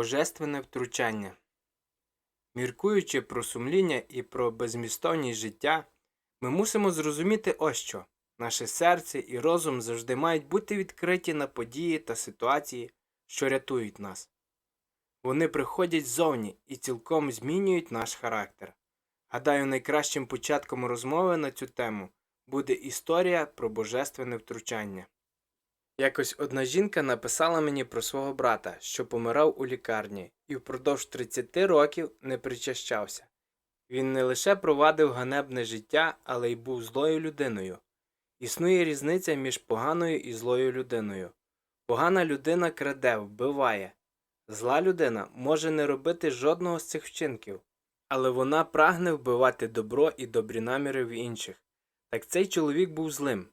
Божественне втручання. Міркуючи про сумління і про безмістовність життя, ми мусимо зрозуміти ось що наше серце і розум завжди мають бути відкриті на події та ситуації, що рятують нас. Вони приходять ззовні і цілком змінюють наш характер. Гадаю, найкращим початком розмови на цю тему буде історія про божественне втручання. Якось одна жінка написала мені про свого брата, що помирав у лікарні, і впродовж 30 років не причащався. Він не лише провадив ганебне життя, але й був злою людиною. Існує різниця між поганою і злою людиною. Погана людина краде, вбиває. Зла людина може не робити жодного з цих вчинків, але вона прагне вбивати добро і добрі наміри в інших. Так цей чоловік був злим.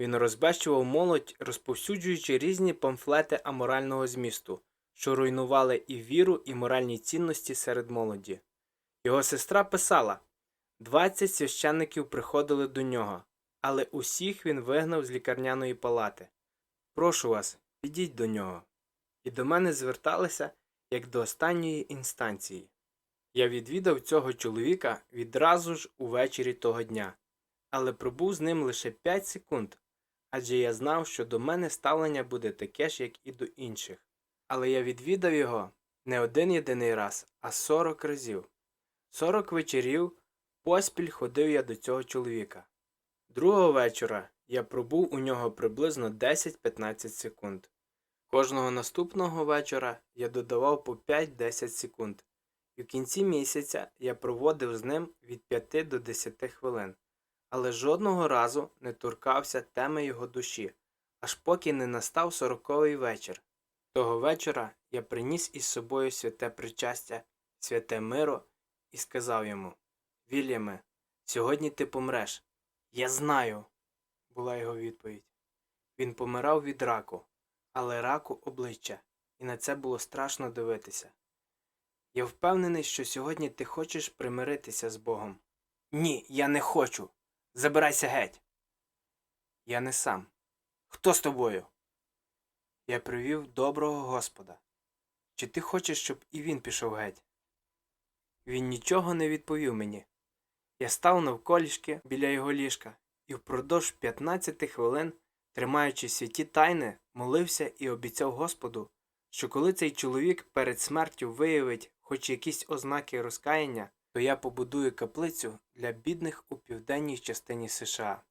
Він розбещував молодь, розповсюджуючи різні памфлети аморального змісту, що руйнували і віру, і моральні цінності серед молоді. Його сестра писала 20 священників приходили до нього, але усіх він вигнав з лікарняної палати. Прошу вас, підіть до нього. І до мене зверталися як до останньої інстанції. Я відвідав цього чоловіка відразу ж увечері того дня, але пробув з ним лише 5 секунд, адже я знав, що до мене ставлення буде таке ж, як і до інших. Але я відвідав його не один єдиний раз, а 40 разів. 40 вечорів поспіль ходив я до цього чоловіка. Другого вечора я пробув у нього приблизно 10-15 секунд. Кожного наступного вечора я додавав по 5-10 секунд, і в кінці місяця я проводив з ним від 5 до 10 хвилин, але жодного разу не торкався теми його душі, аж поки не настав сороковий вечір. Того вечора я приніс із собою святе причастя, святе миро і сказав йому Вільяме, сьогодні ти помреш. Я знаю, була його відповідь. Він помирав від раку, але раку обличчя, і на це було страшно дивитися. Я впевнений, що сьогодні ти хочеш примиритися з Богом. Ні, я не хочу. Забирайся геть. Я не сам. Хто з тобою? Я привів доброго Господа. Чи ти хочеш, щоб і він пішов геть? Він нічого не відповів мені. Я став навколішки біля його ліжка і впродовж 15 хвилин, тримаючи святі тайни, молився і обіцяв Господу, що коли цей чоловік перед смертю виявить хоч якісь ознаки розкаяння, то я побудую каплицю для бідних у південній частині США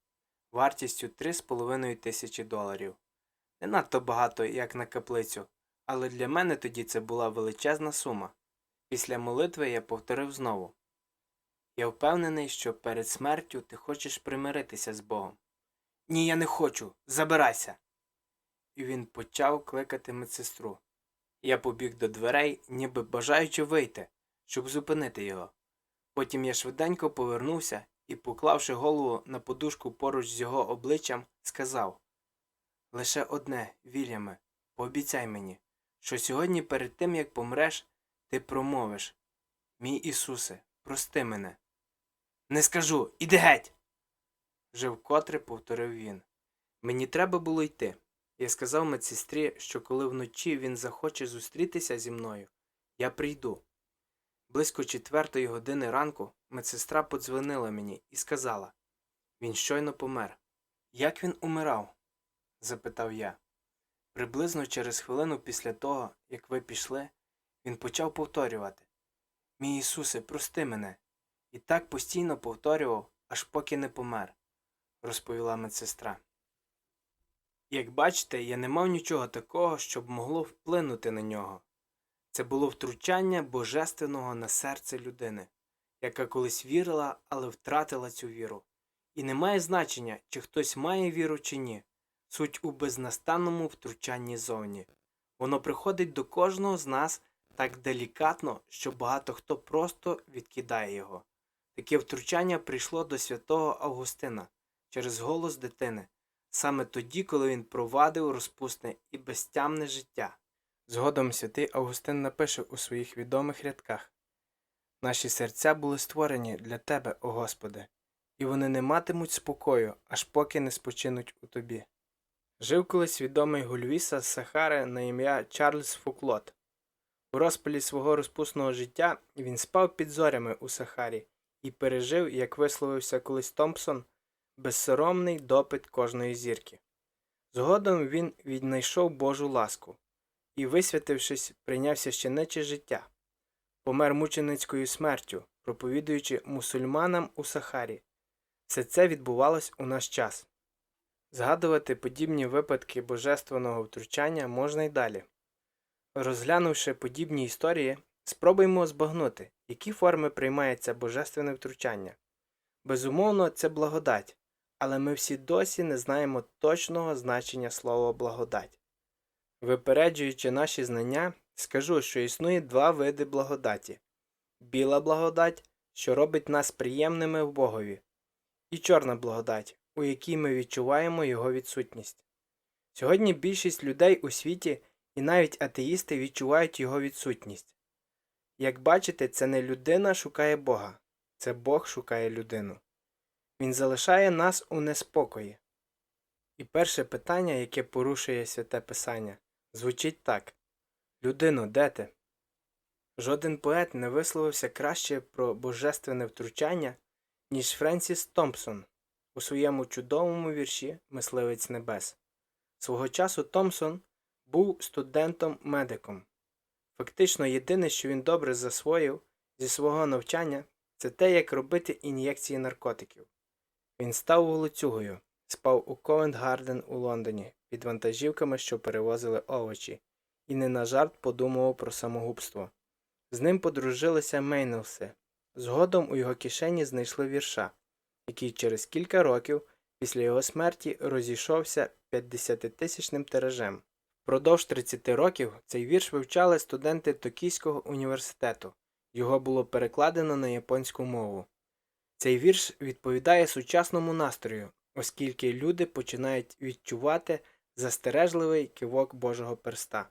вартістю 3,5 тисячі доларів. Не надто багато, як на каплицю, але для мене тоді це була величезна сума. Після молитви я повторив знову Я впевнений, що перед смертю ти хочеш примиритися з Богом. Ні, я не хочу. Забирайся. І він почав кликати медсестру. Я побіг до дверей, ніби бажаючи вийти, щоб зупинити його. Потім я швиденько повернувся і, поклавши голову на подушку поруч з його обличчям, сказав Лише одне, Вільяме, пообіцяй мені, що сьогодні перед тим, як помреш, ти промовиш Мій Ісусе, прости мене. Не скажу, іди геть. Вже вкотре повторив він. Мені треба було йти. Я сказав медсестрі, що коли вночі він захоче зустрітися зі мною, я прийду. Близько четвертої години ранку медсестра подзвонила мені і сказала він щойно помер. Як він умирав? запитав я. Приблизно через хвилину після того, як ви пішли, він почав повторювати Мій Ісусе, прости мене. І так постійно повторював, аж поки не помер, розповіла медсестра. Як бачите, я не мав нічого такого, щоб могло вплинути на нього. Це було втручання божественного на серце людини, яка колись вірила, але втратила цю віру. І не має значення, чи хтось має віру чи ні. Суть у безнастанному втручанні зовні. Воно приходить до кожного з нас так делікатно, що багато хто просто відкидає його. Таке втручання прийшло до святого Августина через голос дитини, саме тоді, коли він провадив розпусне і безтямне життя. Згодом святий Августин напише у своїх відомих рядках Наші серця були створені для Тебе, о Господи, і вони не матимуть спокою, аж поки не спочинуть у Тобі. Жив колись відомий гульвіса з Сахари на ім'я Чарльз Фуклот. У розпалі свого розпусного життя він спав під зорями у Сахарі і пережив, як висловився колись Томпсон, безсоромний допит кожної зірки. Згодом він віднайшов Божу ласку і, висвятившись, прийняв священиче життя, помер мученицькою смертю, проповідуючи мусульманам у Сахарі. Все це відбувалось у наш час. Згадувати подібні випадки божественного втручання можна й далі. Розглянувши подібні історії, спробуємо збагнути, які форми приймає це божественне втручання. Безумовно, це благодать, але ми всі досі не знаємо точного значення слова благодать. Випереджуючи наші знання, скажу, що існує два види благодаті біла благодать, що робить нас приємними в Богові, і чорна благодать, у якій ми відчуваємо його відсутність. Сьогодні більшість людей у світі і навіть атеїсти відчувають його відсутність. Як бачите, це не людина шукає Бога, це Бог шукає людину. Він залишає нас у неспокої. І перше питання, яке порушує святе Писання, звучить так Людино, де ти? Жоден поет не висловився краще про божественне втручання, ніж Френсіс Томпсон у своєму чудовому вірші Мисливець Небес. Свого часу Томпсон був студентом-медиком. Фактично, єдине, що він добре засвоїв зі свого навчання, це те, як робити ін'єкції наркотиків. Він став волоцюгою, спав у Ковент-Гарден у Лондоні під вантажівками, що перевозили овочі, і не на жарт подумував про самогубство. З ним подружилися Мейнелси. Згодом у його кишені знайшли вірша, який через кілька років після його смерті розійшовся 50-тисячним тиражем. Впродовж 30 років цей вірш вивчали студенти Токійського університету. Його було перекладено на японську мову. Цей вірш відповідає сучасному настрою, оскільки люди починають відчувати застережливий кивок Божого перста.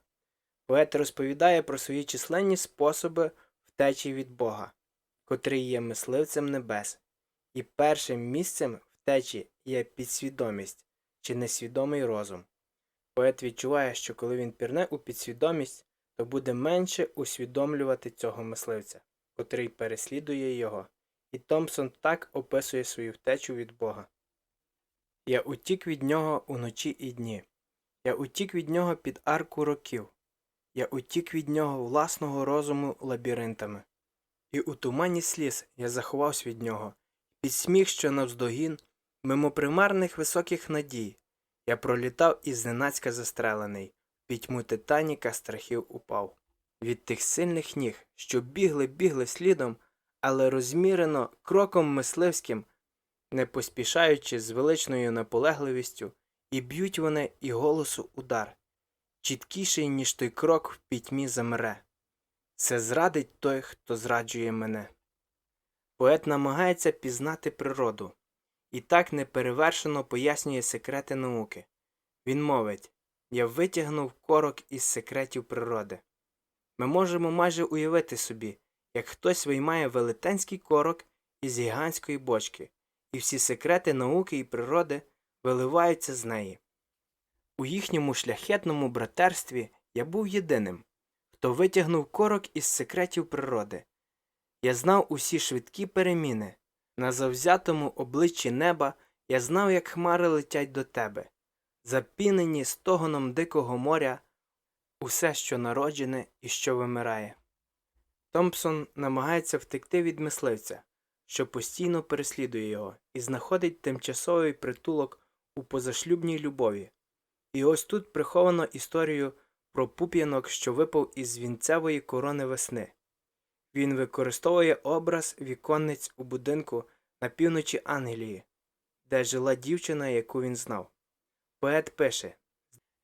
Поет розповідає про свої численні способи втечі від Бога, котрий є мисливцем небес, і першим місцем втечі є підсвідомість чи несвідомий розум. Поет відчуває, що коли він пірне у підсвідомість, то буде менше усвідомлювати цього мисливця, котрий переслідує його. І Томпсон так описує свою втечу від Бога. Я утік від нього уночі і дні. Я утік від нього під арку років. Я утік від нього власного розуму лабіринтами. І у тумані сліз я заховався від нього, під сміх, що навздогін, мимо примарних високих надій, я пролітав і зненацька застрелений, пітьму титаніка страхів упав. Від тих сильних ніг, що бігли, бігли слідом, але розмірено кроком мисливським, не поспішаючи з величною наполегливістю, і б'ють вони і голосу удар, чіткіший, ніж той крок в пітьмі замре. Це зрадить той, хто зраджує мене. Поет намагається пізнати природу і так неперевершено пояснює секрети науки. Він мовить Я витягнув корок із секретів природи. Ми можемо майже уявити собі, як хтось виймає велетенський корок із гігантської бочки, і всі секрети науки і природи виливаються з неї. У їхньому шляхетному братерстві я був єдиним, хто витягнув корок із секретів природи. Я знав усі швидкі переміни. На завзятому обличчі неба я знав, як хмари летять до тебе, запінені стогоном дикого моря, усе, що народжене і що вимирає. Томпсон намагається втекти від мисливця, що постійно переслідує його, і знаходить тимчасовий притулок у позашлюбній любові. І ось тут приховано історію про пуп'янок, що випав із вінцевої корони весни. Він використовує образ віконниць у будинку на півночі Англії, де жила дівчина, яку він знав. Поет пише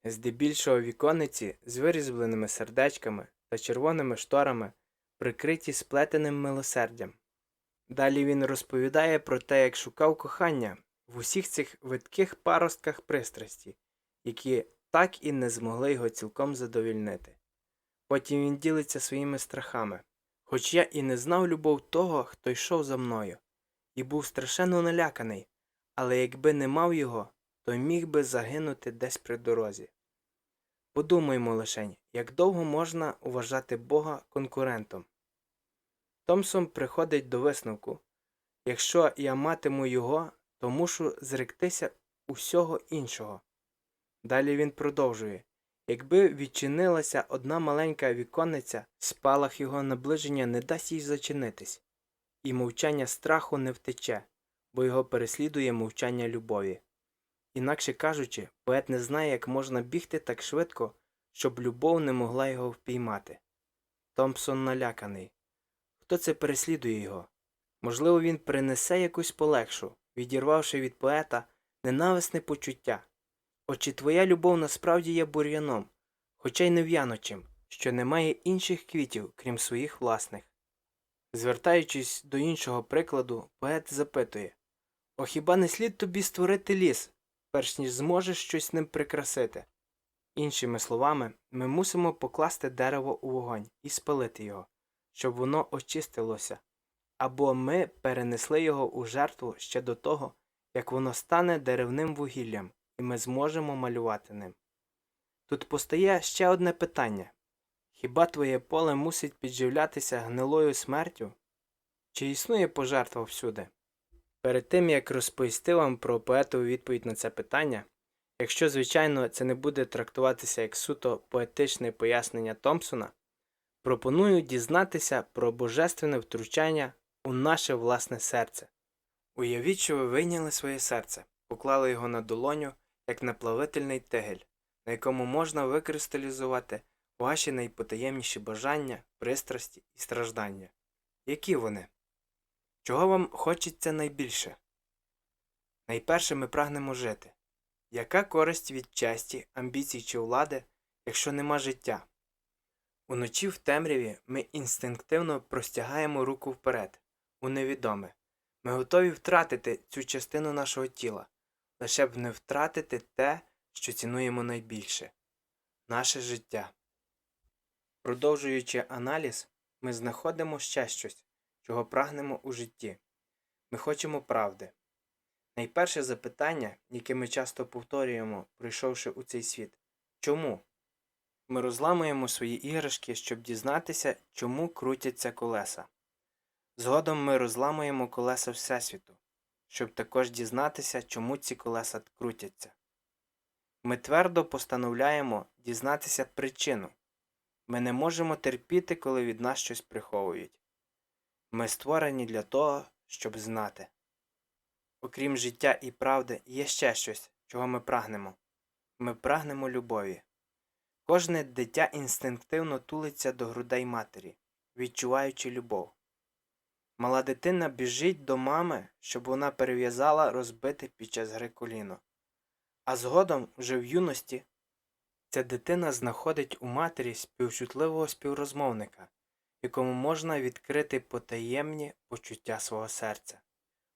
здебільшого віконниці з вирізбленими сердечками та червоними шторами, прикриті сплетеним милосердям. Далі він розповідає про те, як шукав кохання в усіх цих видких паростках пристрасті, які так і не змогли його цілком задовільнити. Потім він ділиться своїми страхами. Хоч я і не знав любов того, хто йшов за мною, і був страшенно наляканий, але якби не мав його, то міг би загинути десь при дорозі. Подумаймо лишень, як довго можна вважати Бога конкурентом. Томсон приходить до висновку якщо я матиму його, то мушу зректися усього іншого. Далі він продовжує якби відчинилася одна маленька віконниця, спалах його наближення не дасть їй зачинитись, і мовчання страху не втече, бо його переслідує мовчання любові. Інакше кажучи, поет не знає, як можна бігти так швидко, щоб любов не могла його впіймати. Томпсон наляканий. Хто це переслідує його? Можливо, він принесе якусь полегшу, відірвавши від поета ненависне почуття. От чи твоя любов насправді є бур'яном, хоча й не в'яночим, що не має інших квітів, крім своїх власних. Звертаючись до іншого прикладу, поет запитує О хіба не слід тобі створити ліс, перш ніж зможеш щось ним прикрасити? Іншими словами, ми мусимо покласти дерево у вогонь і спалити його, щоб воно очистилося, або ми перенесли його у жертву ще до того, як воно стане деревним вугіллям, і ми зможемо малювати ним. Тут постає ще одне питання хіба твоє поле мусить підживлятися гнилою смертю? Чи існує пожертва всюди? Перед тим як розповісти вам про поетову відповідь на це питання, якщо, звичайно, це не буде трактуватися як суто поетичне пояснення Томпсона, пропоную дізнатися про божественне втручання у наше власне серце. Уявіть, що ви вийняли своє серце, поклали його на долоню, як на плавительний тегель, на якому можна викристалізувати ваші найпотаємніші бажання, пристрасті і страждання. Які вони? Чого вам хочеться найбільше? Найперше ми прагнемо жити. Яка користь від часті, амбіцій чи влади, якщо нема життя? Уночі в темряві ми інстинктивно простягаємо руку вперед, у невідоме. Ми готові втратити цю частину нашого тіла, лише б не втратити те, що цінуємо найбільше наше життя. Продовжуючи аналіз, ми знаходимо ще щось, чого прагнемо у житті. Ми хочемо правди. Найперше запитання, яке ми часто повторюємо, прийшовши у цей світ чому? Ми розламуємо свої іграшки, щоб дізнатися, чому крутяться колеса. Згодом ми розламуємо колеса Всесвіту, щоб також дізнатися, чому ці колеса крутяться. Ми твердо постановляємо дізнатися причину. Ми не можемо терпіти, коли від нас щось приховують. Ми створені для того, щоб знати. Окрім життя і правди, є ще щось, чого ми прагнемо. Ми прагнемо любові. Кожне дитя інстинктивно тулиться до грудей матері, відчуваючи любов. Мала дитина біжить до мами, щоб вона перев'язала розбите під час гри коліно. А згодом, вже в юності, ця дитина знаходить у матері співчутливого співрозмовника, якому можна відкрити потаємні почуття свого серця.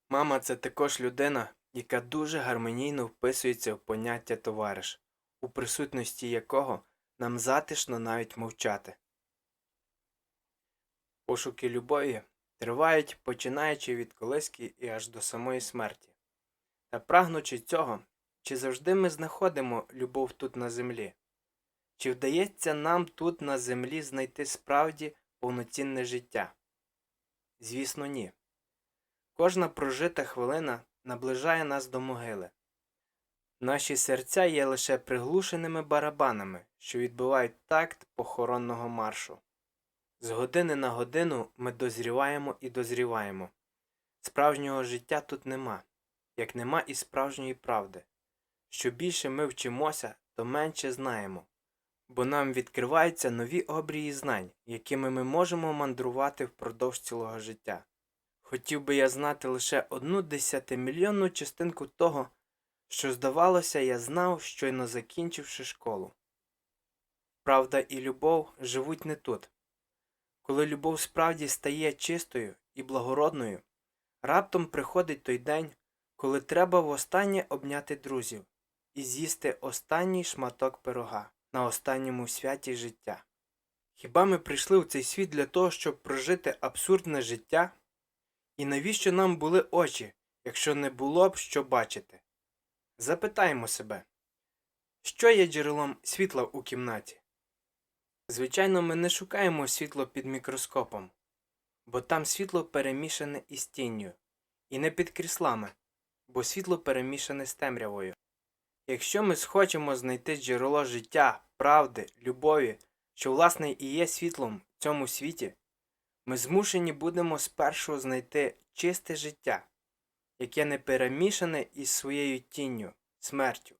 Мама це також людина, яка дуже гармонійно вписується в поняття товариш, у присутності якого нам затишно навіть мовчати. Пошуки любові тривають починаючи від колиски і аж до самої смерті. Та прагнучи цього, чи завжди ми знаходимо любов тут на землі? Чи вдається нам тут на землі знайти справді повноцінне життя? Звісно, ні. Кожна прожита хвилина наближає нас до могили. Наші серця є лише приглушеними барабанами, що відбивають такт похоронного маршу. З години на годину ми дозріваємо і дозріваємо. Справжнього життя тут нема, як нема і справжньої правди. Що більше ми вчимося, то менше знаємо, бо нам відкриваються нові обрії знань, якими ми можемо мандрувати впродовж цілого життя. Хотів би я знати лише одну десятимільйонну частинку того, що, здавалося, я знав, щойно закінчивши школу. Правда і любов живуть не тут. Коли любов справді стає чистою і благородною, раптом приходить той день, коли треба востаннє обняти друзів і з'їсти останній шматок пирога на останньому святі життя. Хіба ми прийшли у цей світ для того, щоб прожити абсурдне життя? І навіщо нам були очі, якщо не було б що бачити? Запитаємо себе, Що є джерелом світла у кімнаті? Звичайно, ми не шукаємо світло під мікроскопом, бо там світло перемішане із тінню, і не під кріслами, бо світло перемішане з темрявою. Якщо ми схочемо знайти джерело життя, правди, любові, що власне і є світлом в цьому світі, ми змушені будемо спершу знайти чисте життя, яке не перемішане із своєю тінню, смертю.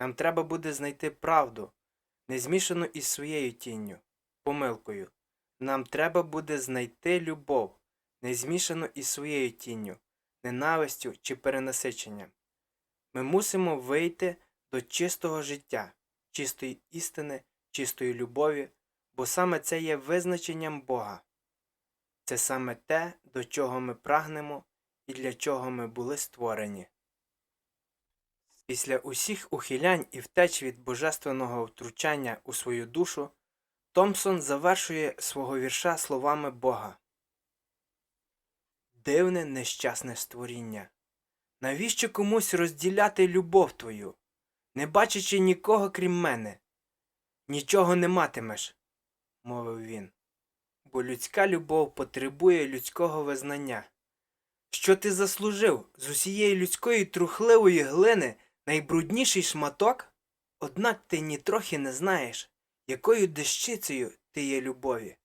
Нам треба буде знайти правду, не змішану із своєю тінню, помилкою. Нам треба буде знайти любов, не змішану із своєю тінню, ненавистю чи перенасиченням. Ми мусимо вийти до чистого життя, чистої істини, чистої любові, бо саме це є визначенням Бога. Це саме те, до чого ми прагнемо і для чого ми були створені. Після усіх ухилянь і втеч від божественного втручання у свою душу, Томпсон завершує свого вірша словами Бога. Дивне нещасне створіння. Навіщо комусь розділяти любов твою, не бачачи нікого крім мене? Нічого не матимеш, мовив він, бо людська любов потребує людського визнання. Що ти заслужив з усієї людської трухливої глини найбрудніший шматок? Однак ти нітрохи не знаєш, якою дещицею ти є любові.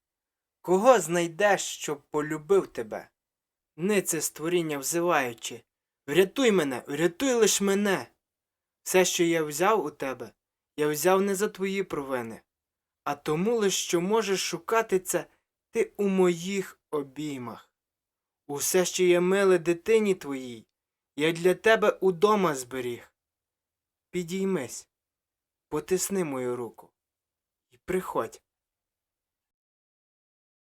Кого знайдеш, щоб полюбив тебе? Нице створіння взиваючи, врятуй мене, врятуй лиш мене. Все, що я взяв у тебе, я взяв не за твої провини, а тому лиш, що можеш шукати це ти у моїх обіймах. Усе, що є миле дитині твоїй, я для тебе удома зберіг. Підіймись, потисни мою руку. І приходь